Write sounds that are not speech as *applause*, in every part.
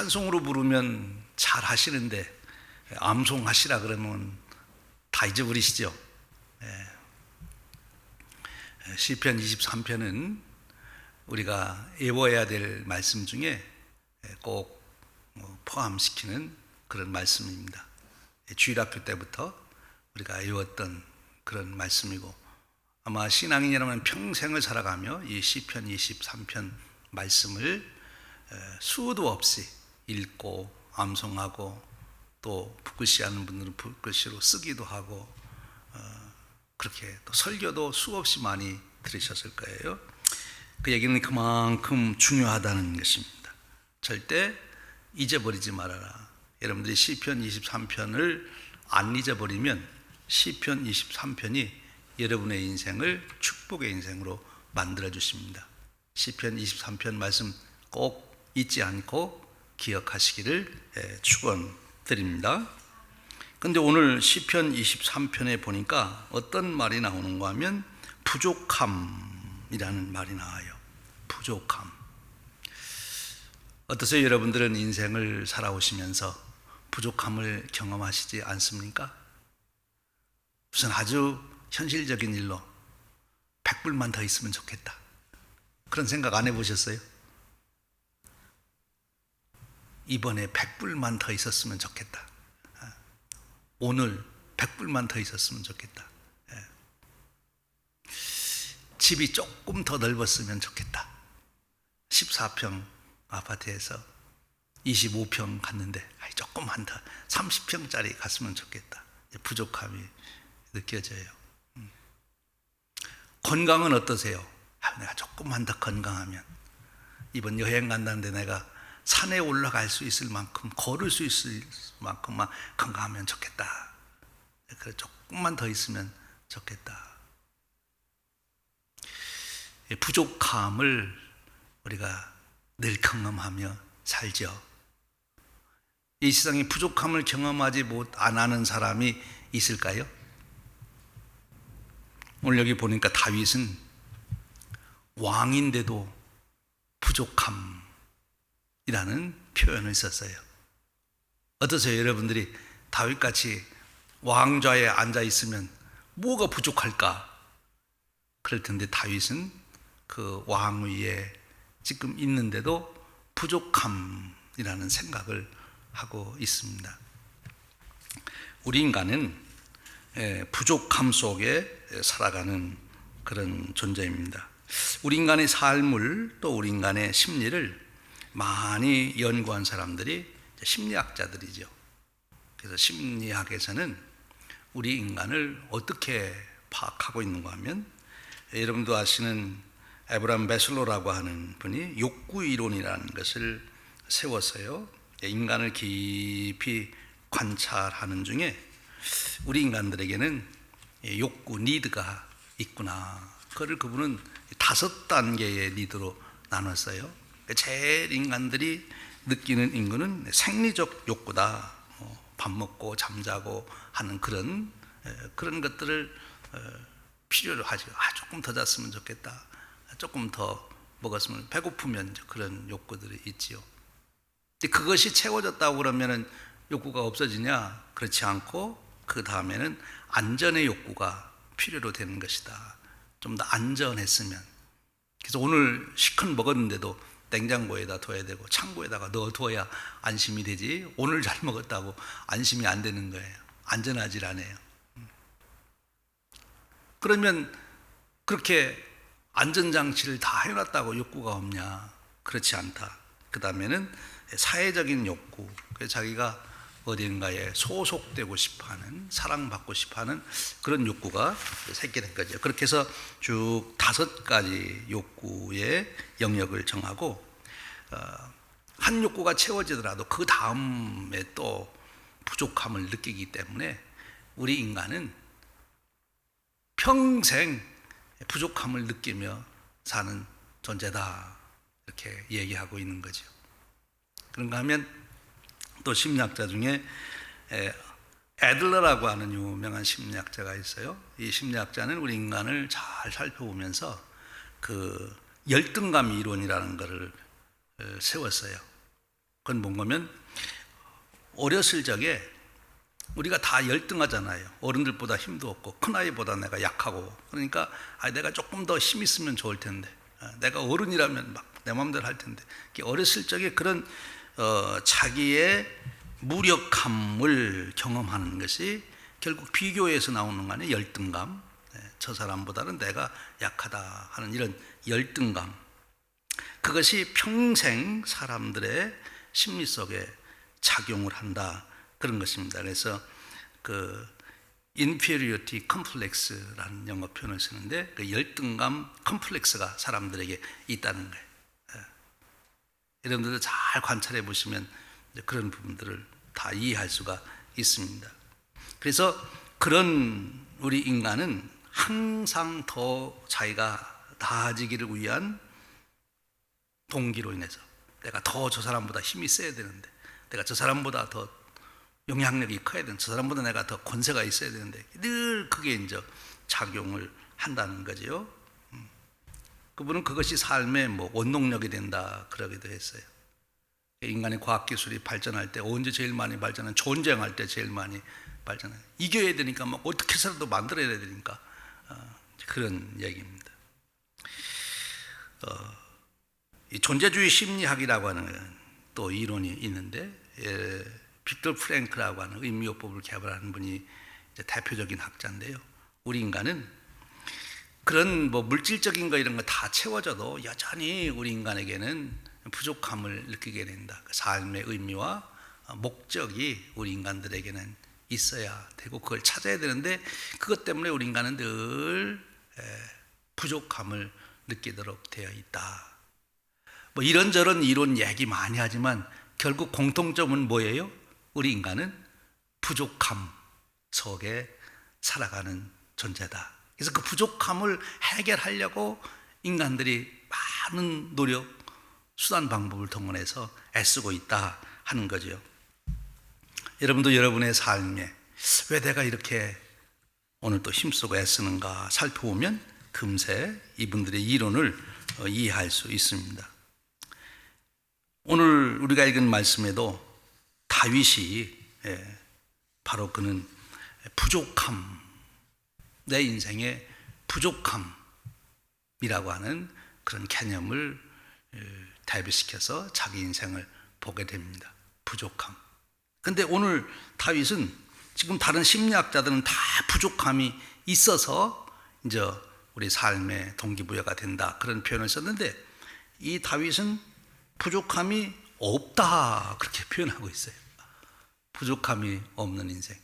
찬송으로 부르면 잘 하시는데 암송하시라 그러면 다 잊어버리시죠. 예. 시편 23편은 우리가 외워야 될 말씀 중에 꼭뭐 포함시키는 그런 말씀입니다. 주일학교 때부터 우리가 외웠던 그런 말씀이고 아마 신앙인이라면 평생을 살아가며 이 시편 23편 말씀을 수도 없이 읽고 암송하고 또 붓글씨 하는 분들은 붓글씨로 쓰기도 하고 어, 그렇게 또 설교도 수없이 많이 들으셨을 거예요. 그 얘기는 그만큼 중요하다는 것입니다. 절대 잊어버리지 말아라. 여러분들이 시편 23편을 안 잊어버리면 시편 23편이 여러분의 인생을 축복의 인생으로 만들어 주십니다. 시편 23편 말씀 꼭 잊지 않고 기억하시기를 축원드립니다. 근데 오늘 시편 23편에 보니까 어떤 말이 나오는가 하면 부족함이라는 말이 나와요. 부족함. 어떠세요? 여러분들은 인생을 살아오시면서 부족함을 경험하시지 않습니까? 우선 아주 현실적인 일로 100불만 더 있으면 좋겠다. 그런 생각 안 해보셨어요? 이번에 100불만 더 있었으면 좋겠다. 오늘 100불만 더 있었으면 좋겠다. 예. 집이 조금 더 넓었으면 좋겠다. 14평 아파트에서 25평 갔는데 조금만 더 30평짜리 갔으면 좋겠다. 부족함이 느껴져요. 음. 건강은 어떠세요? 아, 내가 조금만 더 건강하면 이번 여행 간다는데 내가 산에 올라갈 수 있을 만큼 걸을 수 있을 만큼만 건강하면 좋겠다. 그래 조금만 더 있으면 좋겠다. 부족함을 우리가 늘 경험하며 살죠. 이 세상에 부족함을 경험하지 못 안 하는 사람이 있을까요? 오늘 여기 보니까 다윗은 왕인데도 부족함 이라는 표현을 썼어요. 어떠세요, 여러분들이 다윗같이 왕좌에 앉아 있으면 뭐가 부족할까? 그럴 텐데 다윗은 그 왕 위에 지금 있는데도 부족함이라는 생각을 하고 있습니다. 우리 인간은 부족함 속에 살아가는 그런 존재입니다. 우리 인간의 삶을 또 우리 인간의 심리를 많이 연구한 사람들이 심리학자들이죠. 그래서 심리학에서는 우리 인간을 어떻게 파악하고 있는가 하면 여러분도 아시는 에브람 베슬로라고 하는 분이 욕구 이론이라는 것을 세웠어요. 인간을 깊이 관찰하는 중에 우리 인간들에게는 욕구, 니드가 있구나. 그걸 그분은 다섯 단계의 니드로 나눴어요. 제일 인간들이 느끼는 인구는 생리적 욕구다. 뭐밥 먹고 잠자고 하는 그런 그런 것들을 필요로 하죠. 아 조금 더 잤으면 좋겠다. 조금 더 먹었으면 배고프면 그런 욕구들이 있지요. 그것이 채워졌다고 그러면은 욕구가 없어지냐? 그렇지 않고 그 다음에는 안전의 욕구가 필요로 되는 것이다. 좀 더 안전했으면. 그래서 오늘 시큰 먹었는데도 냉장고에다 둬야 되고 창고에다가 넣어둬야 안심이 되지. 오늘 잘 먹었다고 안심이 안 되는 거예요. 안전하지 않아요. 음. 그러면 그렇게 안전장치를 다 해놨다고 욕구가 없냐? 그렇지 않다. 그 다음에는 사회적인 욕구. 자기가 어딘가에 소속되고 싶어 하는, 사랑받고 싶어 하는 그런 욕구가 생기는 거죠. 그렇게 해서 쭉 다섯 가지 욕구의 영역을 정하고, 어, 한 욕구가 채워지더라도 그 다음에 또 부족함을 느끼기 때문에 우리 인간은 평생 부족함을 느끼며 사는 존재다. 이렇게 얘기하고 있는 거죠. 그런가 하면 또 심리학자 중에 애들러라고 하는 유명한 심리학자가 있어요. 이 심리학자는 우리 인간을 잘 살펴보면서 그 열등감 이론이라는 것을 세웠어요. 그건 뭔가면 어렸을 적에 우리가 다 열등하잖아요. 어른들보다 힘도 없고 큰 아이보다 내가 약하고 그러니까 아 내가 조금 더 힘 있으면 좋을 텐데 아, 내가 어른이라면 막 내 마음대로 할 텐데 어렸을 적에 그런 어, 자기의 무력함을 경험하는 것이 결국 비교에서 나오는 거 아니에요 열등감 네, 저 사람보다는 내가 약하다 하는 이런 열등감 그것이 평생 사람들의 심리 속에 작용을 한다 그런 것입니다. 그래서 그 inferiority complex라는 영어 표현을 쓰는데 그 열등감 컴플렉스가 사람들에게 있다는 거예요. 예. 여러분들도 잘 관찰해 보시면 그런 부분들을 다 이해할 수가 있습니다. 그래서 그런 우리 인간은 항상 더 자기가 나아지기를 위한 동기로 인해서 내가 더 저 사람보다 힘이 세야 되는데 내가 저 사람보다 더 영향력이 커야 되는 저 사람보다 내가 더 권세가 있어야 되는데 늘 그게 이제 작용을 한다는 거지요. 음. 그분은 그것이 삶의 뭐 원동력이 된다 그러기도 했어요. 인간의 과학 기술이 발전할 때 언제 제일 많이 발전한 전쟁할 때 제일 많이 발전해 이겨야 되니까 막 어떻게 해서라도 만들어야 되니까 어, 그런 얘기입니다. 어, 이 존재주의 심리학이라고 하는 또 이론이 있는데 예, 빅터 프랭크라고 하는 의미요법을 개발하는 분이 대표적인 학자인데요. 우리 인간은 그런 뭐 물질적인 거 이런 거 다 채워져도 여전히 우리 인간에게는 부족함을 느끼게 된다. 그 삶의 의미와 목적이 우리 인간들에게는 있어야 되고 그걸 찾아야 되는데 그것 때문에 우리 인간은 늘 부족함을 느끼도록 되어 있다. 뭐 이런저런 이론 얘기 많이 하지만 결국 공통점은 뭐예요? 우리 인간은 부족함 속에 살아가는 존재다. 그래서 그 부족함을 해결하려고 인간들이 많은 노력, 수단 방법을 동원해서 애쓰고 있다 하는 거죠. 여러분도 여러분의 삶에 왜 내가 이렇게 오늘 또 힘쓰고 애쓰는가 살펴보면 금세 이분들의 이론을 어, 이해할 수 있습니다. 오늘 우리가 읽은 말씀에도 다윗이 예, 바로 그는 부족함, 내 인생의 부족함이라고 하는 그런 개념을 예, 대비시켜서 자기 인생을 보게 됩니다. 부족함. 근데 오늘 다윗은 지금 다른 심리학자들은 다 부족함이 있어서 이제 우리 삶의 동기부여가 된다. 그런 표현을 썼는데 이 다윗은 부족함이 없다. 그렇게 *laughs* 표현하고 있어요. 부족함이 없는 인생.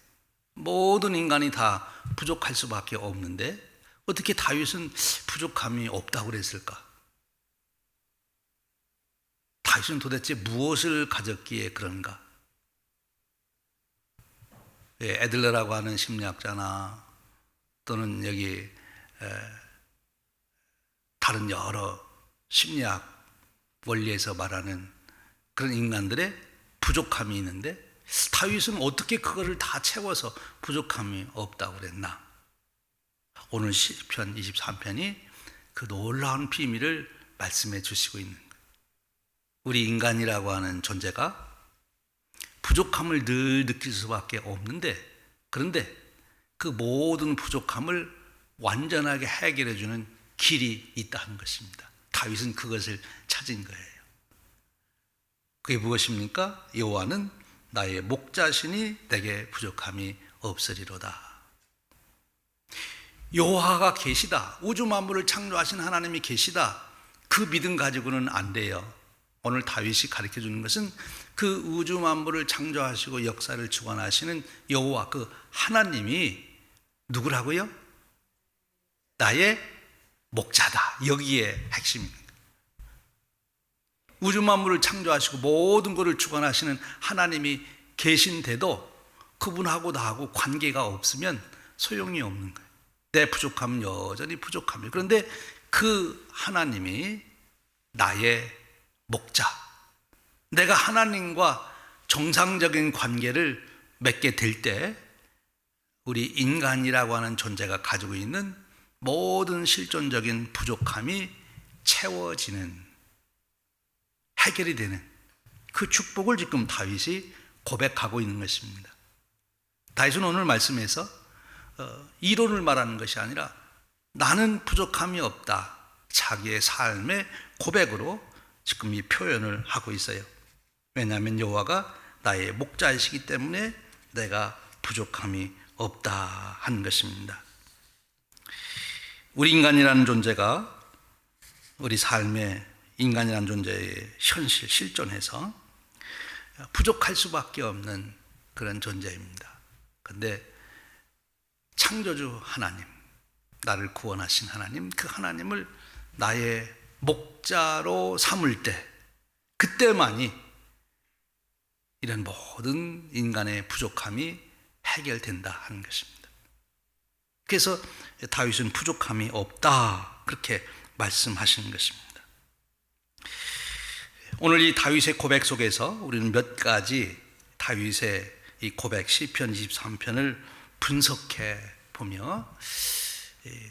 모든 인간이 다 부족할 수밖에 없는데 어떻게 다윗은 부족함이 없다고 그랬을까? 다윗은 도대체 무엇을 가졌기에 그런가? 예, 애들러라고 하는 심리학자나 또는 여기 다른 여러 심리학 원리에서 말하는 그런 인간들의 부족함이 있는데 다윗은 어떻게 그거를 다 채워서 부족함이 없다고 그랬나? 오늘 시편 23편이 그 놀라운 비밀을 말씀해 주시고 있는. 우리 인간이라고 하는 존재가 부족함을 늘 느낄 수밖에 없는데 그런데 그 모든 부족함을 완전하게 해결해 주는 길이 있다는 것입니다. 다윗은 그것을 찾은 거예요. 그게 무엇입니까? 여호와는 나의 목 자신이 내게 부족함이 없으리로다. 여호와가 계시다. 우주 만물을 창조하신 하나님이 계시다. 그 믿음 가지고는 안 돼요. 오늘 다윗이 가르쳐 주는 것은 그 우주 만물을 창조하시고 역사를 주관하시는 여호와 그 하나님이 누구라고요? 나의 목자다. 여기에 핵심입니다. 우주 만물을 창조하시고 모든 것을 주관하시는 하나님이 계신데도 그분하고 나하고 관계가 없으면 소용이 없는 거예요. 내 부족함은 여전히 부족함이에요. 그런데 그 하나님이 나의 목자. 내가 하나님과 정상적인 관계를 맺게 될 때 우리 인간이라고 하는 존재가 가지고 있는 모든 실존적인 부족함이 채워지는 해결이 되는 그 축복을 지금 다윗이 고백하고 있는 것입니다. 다윗은 오늘 말씀에서 어, 이론을 말하는 것이 아니라 나는 부족함이 없다. 자기의 삶의 고백으로 지금 이 표현을 하고 있어요. 왜냐하면 여호와가 나의 목자이시기 때문에 내가 부족함이 없다 하는 것입니다. 우리 인간이라는 존재가 우리 삶의 인간이라는 존재의 현실 실존에서 부족할 수밖에 없는 그런 존재입니다. 근데 창조주 하나님, 나를 구원하신 하나님, 그 하나님을 나의 목자로 삼을 때, 그때만이 이런 모든 인간의 부족함이 해결된다 하는 것입니다. 그래서 다윗은 부족함이 없다 그렇게 말씀하시는 것입니다. 오늘 이 다윗의 고백 속에서 우리는 몇 가지 다윗의 이 고백 시편 23편을 분석해 보며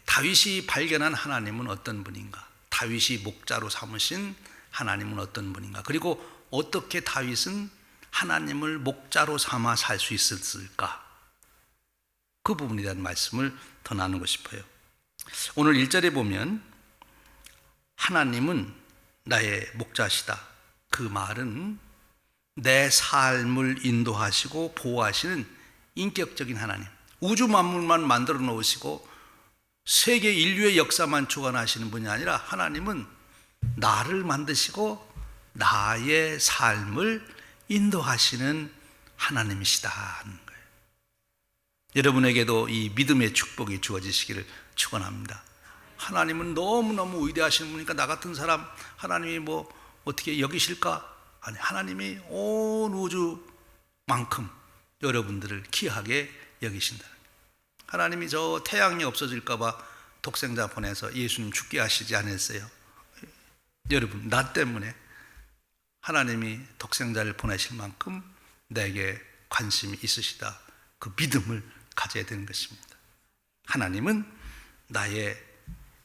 다윗이 발견한 하나님은 어떤 분인가? 다윗이 목자로 삼으신 하나님은 어떤 분인가? 그리고 어떻게 다윗은 하나님을 목자로 삼아 살 수 있었을까? 그 부분에 대한 말씀을 더 나누고 싶어요. 오늘 1절에 보면 하나님은 나의 목자시다. 그 말은 내 삶을 인도하시고 보호하시는 인격적인 하나님. 우주 만물만 만들어 놓으시고 세계 인류의 역사만 주관하시는 분이 아니라 하나님은 나를 만드시고 나의 삶을 인도하시는 하나님이시다 하는 거예요. 여러분에게도 이 믿음의 축복이 주어지시기를 축원합니다. 하나님은 너무너무 위대하신 분이니까 나 같은 사람 하나님이 뭐 어떻게 여기실까? 아니 하나님이 온 우주만큼 여러분들을 귀하게 여기신다. 하나님이 저 태양이 없어질까봐 독생자 보내서 예수님 죽게 하시지 않았어요. 여러분 나 때문에 하나님이 독생자를 보내실 만큼 내게 관심이 있으시다. 그 믿음을 가져야 되는 것입니다. 하나님은 나의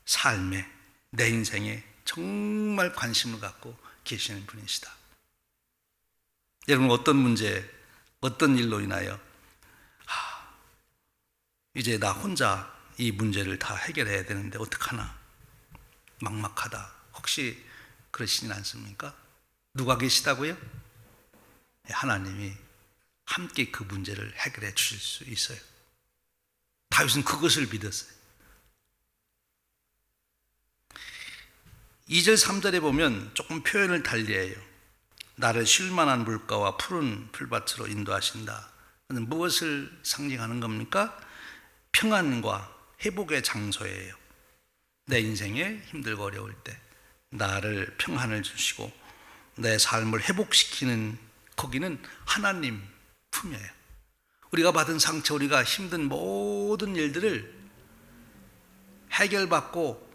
삶에, 내 인생에 정말 관심을 갖고 계시는 분이시다. 여러분, 어떤 문제, 어떤 일로 인하여, 하, 이제 나 혼자 이 문제를 다 해결해야 되는데 어떡하나? 막막하다. 혹시 그러시진 않습니까? 누가 계시다고요? 하나님이 함께 그 문제를 해결해 주실 수 있어요. 다윗은 그것을 믿었어요. 2절 3절에 보면 조금 표현을 달리해요. 나를 쉴 만한 물가와 푸른 풀밭으로 인도하신다. 무엇을 상징하는 겁니까? 평안과 회복의 장소예요. 내 인생에 힘들고 어려울 때 나를 평안을 주시고 내 삶을 회복시키는 거기는 하나님 품이에요. 우리가 받은 상처, 우리가 힘든 모든 일들을 해결받고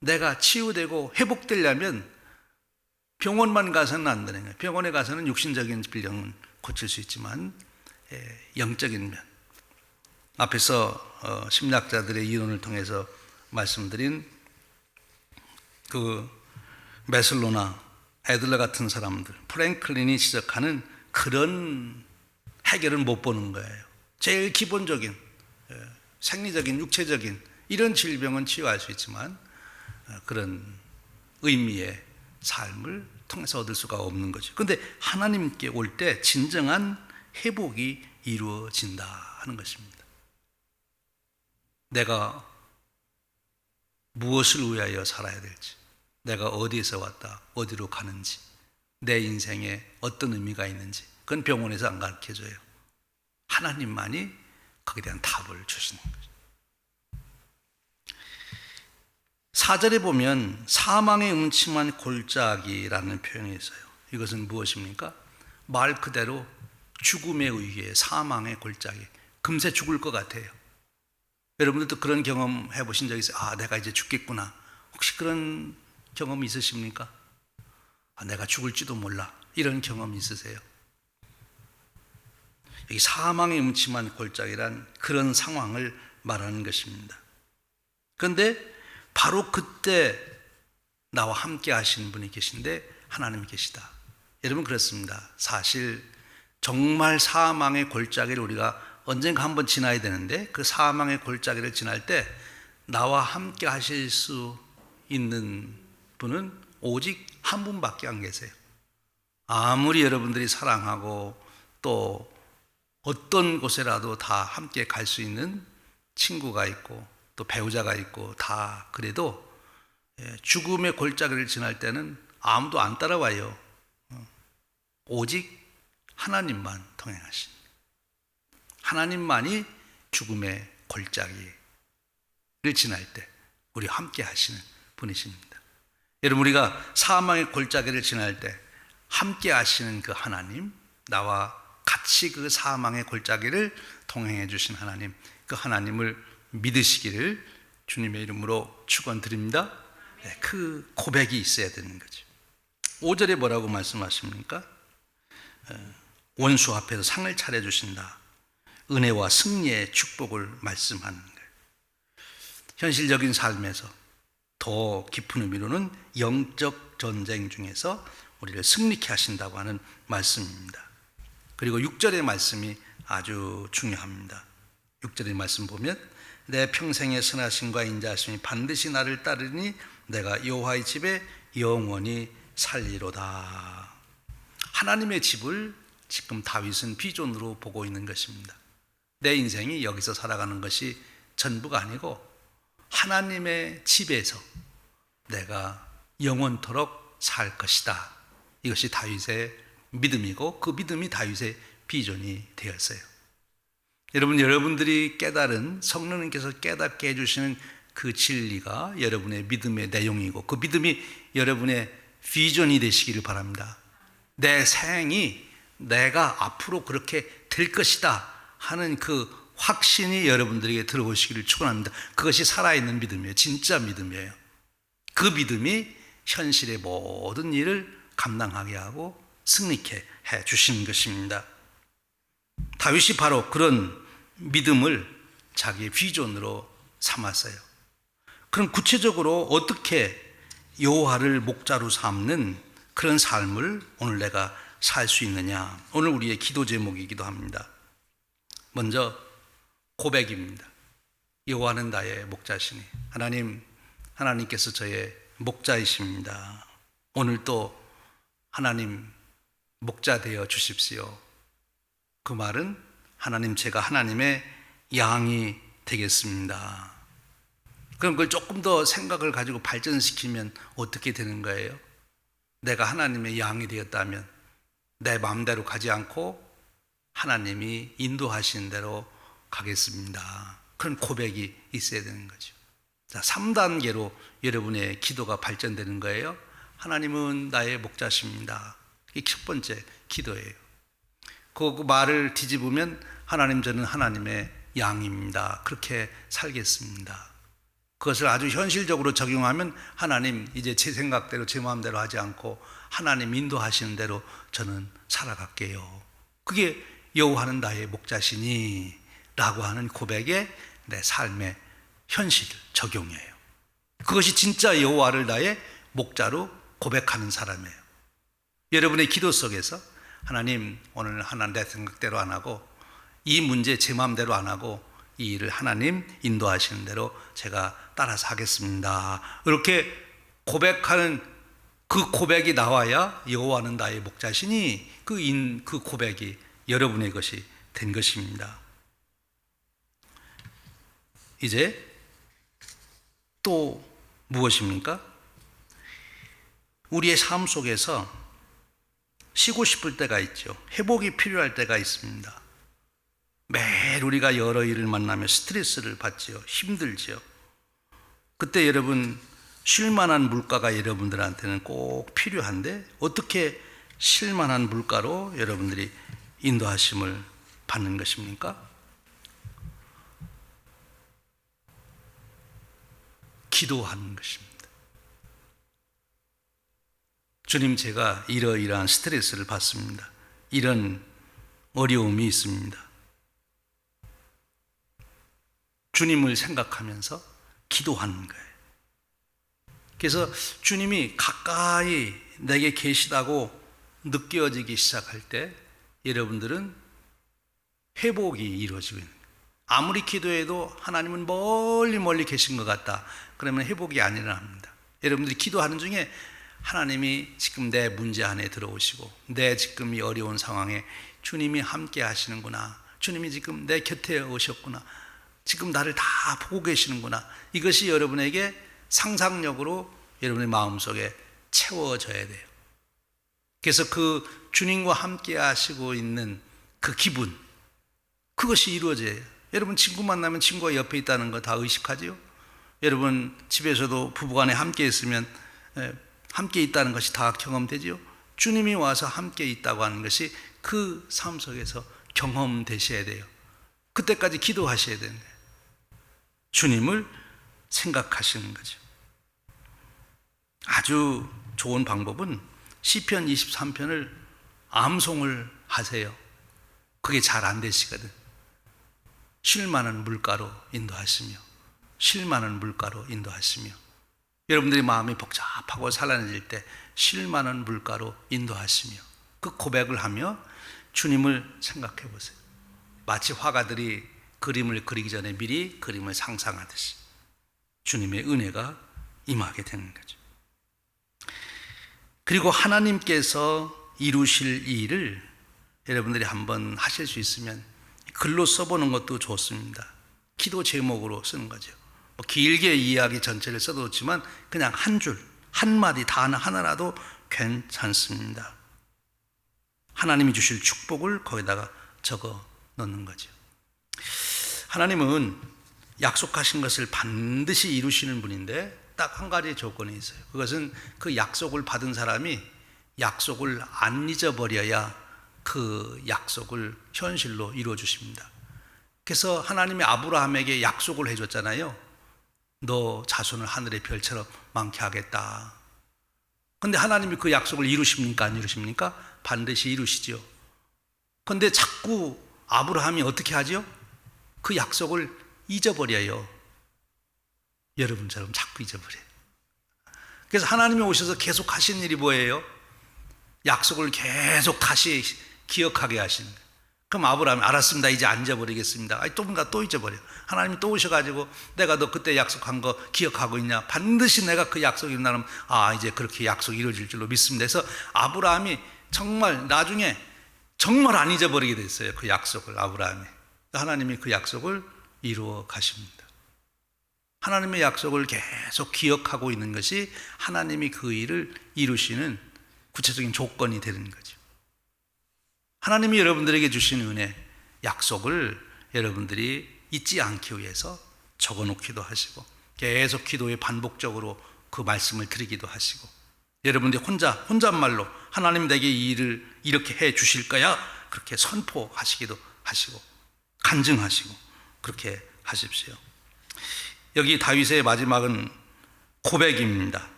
내가 치유되고 회복되려면 병원만 가서는 안 되는 거예요. 병원에 가서는 육신적인 질병은 고칠 수 있지만 예, 영적인 면 앞에서 어, 심리학자들의 이론을 통해서 말씀드린 그 메슬로나 애들러 같은 사람들 프랭클린이 지적하는 그런 해결은 못 보는 거예요. 제일 기본적인 예, 생리적인 육체적인 이런 질병은 치유할 수 있지만 어, 그런 의미의 삶을 통해서 얻을 수가 없는 거죠. 근데 하나님께 올 때 진정한 회복이 이루어진다 하는 것입니다. 내가 무엇을 위하여 살아야 될지, 내가 어디에서 왔다, 어디로 가는지, 내 인생에 어떤 의미가 있는지, 그건 병원에서 안 가르쳐 줘요. 하나님만이 거기에 대한 답을 주시는 거죠. 사절에 보면 사망의 음침한 골짜기라는 표현이 있어요. 이것은 무엇입니까? 말 그대로 죽음의 위기에 사망의 골짜기. 금세 죽을 것 같아요. 여러분들도 그런 경험 해보신 적 있어요? 아, 내가 이제 죽겠구나. 혹시 그런 경험 있으십니까? 아, 내가 죽을지도 몰라. 이런 경험 있으세요? 여기 사망의 음침한 골짜기란 그런 상황을 말하는 것입니다. 그런데 바로 그때 나와 함께 하시는 분이 계신데 하나님이 계시다. 여러분 그렇습니다. 사실 정말 사망의 골짜기를 우리가 언젠가 한번 지나야 되는데 그 사망의 골짜기를 지날 때 나와 함께 하실 수 있는 분은 오직 한 분밖에 안 계세요. 아무리 여러분들이 사랑하고 또 어떤 곳에라도 다 함께 갈 수 있는 친구가 있고 또 배우자가 있고 다 그래도 예, 죽음의 골짜기를 지날 때는 아무도 안 따라와요. 어, 오직 하나님만 통행하신. 하나님만이 죽음의 골짜기를 지날 때 우리 함께 하시는 분이십니다. 여러분 우리가 사망의 골짜기를 지날 때 함께 하시는 그 하나님, 나와 같이 그 사망의 골짜기를 통행해 주신 하나님, 그 하나님을 믿으시기를 주님의 이름으로 축원드립니다. 네, 그 고백이 있어야 되는 거죠. 5절에 뭐라고 말씀하십니까? 어, 원수 앞에서 상을 차려 주신다. 은혜와 승리의 축복을 말씀하는 거예요. 현실적인 삶에서 더 깊은 의미로는 영적 전쟁 중에서 우리를 승리케 하신다고 하는 말씀입니다. 그리고 6절의 말씀이 아주 중요합니다. 6절의 말씀 보면 내 평생의 선하심과 인자하심이 반드시 나를 따르니 내가 여호와의 집에 영원히 살리로다. 하나님의 집을 지금 다윗은 비전으로 보고 있는 것입니다. 내 인생이 여기서 살아가는 것이 전부가 아니고 하나님의 집에서 내가 영원토록 살 것이다. 이것이 다윗의 믿음이고 그 믿음이 다윗의 비전이 되었어요. 여러분 여러분들이 깨달은 성령님께서 깨닫게 해주시는 그 진리가 여러분의 믿음의 내용이고 그 믿음이 여러분의 비전이 되시기를 바랍니다. 내 생이 내가 앞으로 그렇게 될 것이다 하는 그 확신이 여러분들에게 들어오시기를 축원합니다. 그것이 살아있는 믿음이에요. 진짜 믿음이에요. 그 믿음이 현실의 모든 일을 감당하게 하고 승리케 해 주신 것입니다. 다윗이 바로 그런 믿음을 자기의 비전으로 삼았어요. 그럼 구체적으로 어떻게 여호와를 목자로 삼는 그런 삶을 오늘 내가 살 수 있느냐? 오늘 우리의 기도 제목이기도 합니다. 먼저 고백입니다. 여호와는 나의 목자시니 하나님 하나님께서 저의 목자이십니다. 오늘 또 하나님 목자 되어 주십시오. 그 말은 하나님 제가 하나님의 양이 되겠습니다. 그럼 그걸 조금 더 생각을 가지고 발전시키면 어떻게 되는 거예요? 내가 하나님의 양이 되었다면 내 마음대로 가지 않고 하나님이 인도하신 대로 가겠습니다. 그런 고백이 있어야 되는 거죠. 자, 3단계로 여러분의 기도가 발전되는 거예요. 하나님은 나의 목자십니다. 이게 첫 번째 기도예요. 그, 그 말을 뒤집으면 하나님 저는 하나님의 양입니다. 그렇게 살겠습니다. 그것을 아주 현실적으로 적용하면 하나님 이제 제 생각대로 제 마음대로 하지 않고 하나님 인도하시는 대로 저는 살아갈게요. 그게 여호와는 나의 목자시니 라고 하는 고백에 내 삶의 현실 적용이에요. 그것이 진짜 여호와를 나의 목자로 고백하는 사람이에요. 여러분의 기도 속에서 하나님 오늘 하나님 내 생각대로 안 하고 이 문제 제 마음대로 안 하고 이 일을 하나님 인도하시는 대로 제가 따라서 하겠습니다. 이렇게 고백하는 그 고백이 나와야 여호와는 나의 목자시니 그, 인, 그 고백이 여러분의 것이 된 것입니다. 이제 또 무엇입니까? 우리의 삶 속에서 쉬고 싶을 때가 있죠. 회복이 필요할 때가 있습니다. 매일 우리가 여러 일을 만나며 스트레스를 받지요. 힘들지요. 그때 여러분 쉴만한 물가가 여러분들한테는 꼭 필요한데 어떻게 쉴만한 물가로 여러분들이 인도하심을 받는 것입니까? 기도하는 것입니다. 주님, 제가 이러이러한 스트레스를 받습니다. 이런 어려움이 있습니다. 주님을 생각하면서 기도하는 거예요. 그래서 주님이 가까이 내게 계시다고 느껴지기 시작할 때 여러분들은 회복이 이루어지고 있는 거예요. 아무리 기도해도 하나님은 멀리 멀리 계신 것 같다. 그러면 회복이 안 일어납니다. 여러분들이 기도하는 중에 하나님이 지금 내 문제 안에 들어오시고 내 지금 이 어려운 상황에 주님이 함께 하시는구나. 주님이 지금 내 곁에 오셨구나. 지금 나를 다 보고 계시는구나. 이것이 여러분에게 상상력으로 여러분의 마음속에 채워져야 돼요. 그래서 그 주님과 함께 하시고 있는 그 기분, 그것이 이루어져요. 여러분 친구 만나면 친구가 옆에 있다는 거 다 의식하지요? 여러분 집에서도 부부간에 함께 있으면 에, 함께 있다는 것이 다 경험되지요? 주님이 와서 함께 있다고 하는 것이 그 삶 속에서 경험되셔야 돼요. 그때까지 기도하셔야 되는 거예요. 주님을 생각하시는 거죠. 아주 좋은 방법은 시편 23편을 암송을 하세요. 그게 잘 안 되시거든. 쉴 만한 물가로 인도하시며 쉴 만한 물가로 인도하시며 여러분들이 마음이 복잡하고 산란해질 때쉴 만한 물가로 인도하시며 그 고백을 하며 주님을 생각해 보세요. 마치 화가들이 그림을 그리기 전에 미리 그림을 상상하듯이 주님의 은혜가 임하게 되는 거죠. 그리고 하나님께서 이루실 이 일을 여러분들이 한번 하실 수 있으면 글로 써보는 것도 좋습니다. 기도 제목으로 쓰는 거죠. 뭐 길게 이야기 전체를 써도 좋지만 그냥 한 줄, 한 마디, 단어 하나라도 괜찮습니다. 하나님이 주실 축복을 거기다가 적어 넣는 거죠. 하나님은 약속하신 것을 반드시 이루시는 분인데 딱 한 가지 조건이 있어요. 그것은 그 약속을 받은 사람이 약속을 안 잊어버려야 그 약속을 현실로 이루어 주십니다. 그래서 하나님이 아브라함에게 약속을 해줬잖아요. 너 자손을 하늘의 별처럼 많게 하겠다. 근데 하나님이 그 약속을 이루십니까? 안 이루십니까? 반드시 이루시죠. 근데 자꾸 아브라함이 어떻게 하죠? 그 약속을 잊어버려요. 여러분처럼 자꾸 잊어버려요. 그래서 하나님이 오셔서 계속 하신 일이 뭐예요? 약속을 계속 다시 기억하게 하시는 거예요. 그럼 아브라함이 알았습니다. 이제 안 잊어버리겠습니다. 아니, 또 뭔가 또 잊어버려. 하나님이 또 오셔가지고 내가 너 그때 약속한 거 기억하고 있냐? 반드시 내가 그 약속이 일어나면 아, 이제 그렇게 약속이 이루어질 줄로 믿습니다. 그래서 아브라함이 정말 나중에 정말 안 잊어버리게 됐어요. 그 약속을 아브라함이. 하나님이 그 약속을 이루어 가십니다. 하나님의 약속을 계속 기억하고 있는 것이 하나님이 그 일을 이루시는 구체적인 조건이 되는 거죠. 하나님이 여러분들에게 주신 은혜, 약속을 여러분들이 잊지 않기 위해서 적어 놓기도 하시고 계속 기도에 반복적으로 그 말씀을 드리기도 하시고 여러분들이 혼자 혼잣말로 하나님 내게 이 일을 이렇게 해 주실 거야 그렇게 선포하시기도 하시고 간증하시고 그렇게 하십시오. 여기 다윗의 마지막은 고백입니다.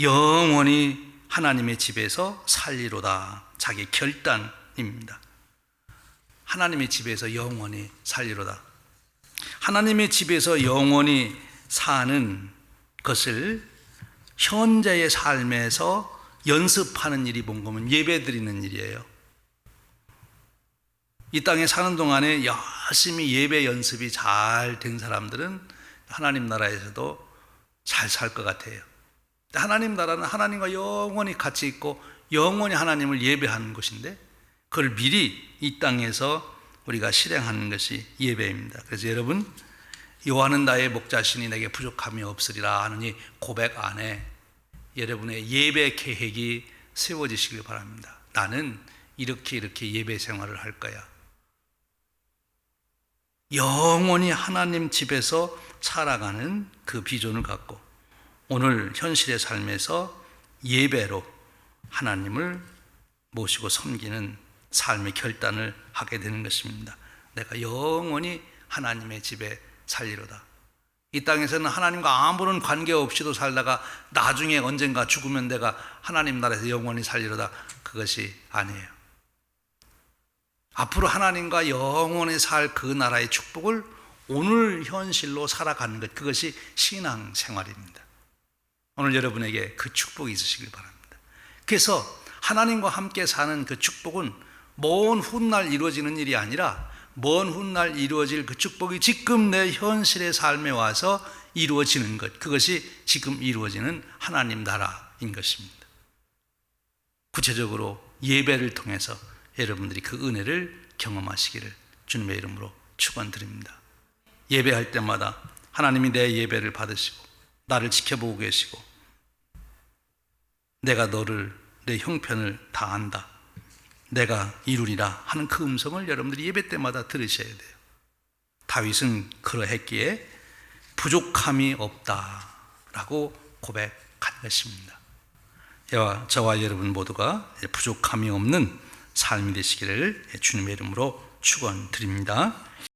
영원히 하나님의 집에서 살리로다. 자기 결단입니다. 하나님의 집에서 영원히 살리로다. 하나님의 집에서 영원히 사는 것을 현재의 삶에서 연습하는 일이 뭔 거면 예배 드리는 일이에요. 이 땅에 사는 동안에 열심히 예배 연습이 잘 된 사람들은 하나님 나라에서도 잘 살 것 같아요. 하나님 나라는 하나님과 영원히 같이 있고 영원히 하나님을 예배하는 것인데 그걸 미리 이 땅에서 우리가 실행하는 것이 예배입니다. 그래서 여러분 요한은 나의 목자신이 내게 부족함이 없으리라 이 고백 안에 여러분의 예배 계획이 세워지시길 바랍니다. 나는 이렇게 이렇게 예배 생활을 할 거야. 영원히 하나님 집에서 살아가는 그 비전을 갖고 오늘 현실의 삶에서 예배로 하나님을 모시고 섬기는 삶의 결단을 하게 되는 것입니다. 내가 영원히 하나님의 집에 살리로다. 이 땅에서는 하나님과 아무런 관계 없이도 살다가 나중에 언젠가 죽으면 내가 하나님 나라에서 영원히 살리로다. 그것이 아니에요. 앞으로 하나님과 영원히 살 그 나라의 축복을 오늘 현실로 살아가는 것, 그것이 신앙 생활입니다. 오늘 여러분에게 그 축복이 있으시길 바랍니다. 그래서 하나님과 함께 사는 그 축복은 먼 훗날 이루어지는 일이 아니라 먼 훗날 이루어질 그 축복이 지금 내 현실의 삶에 와서 이루어지는 것. 그것이 지금 이루어지는 하나님 나라인 것입니다. 구체적으로 예배를 통해서 여러분들이 그 은혜를 경험하시기를 주님의 이름으로 축원드립니다. 예배할 때마다 하나님이 내 예배를 받으시고 나를 지켜보고 계시고 내가 너를 내 형편을 다 안다. 내가 이루리라 하는 그 음성을 여러분들이 예배 때마다 들으셔야 돼요. 다윗은 그러했기에 부족함이 없다라고 고백한 것입니다. 저와, 여러분 모두가 부족함이 없는 삶이 되시기를 주님의 이름으로 축원드립니다.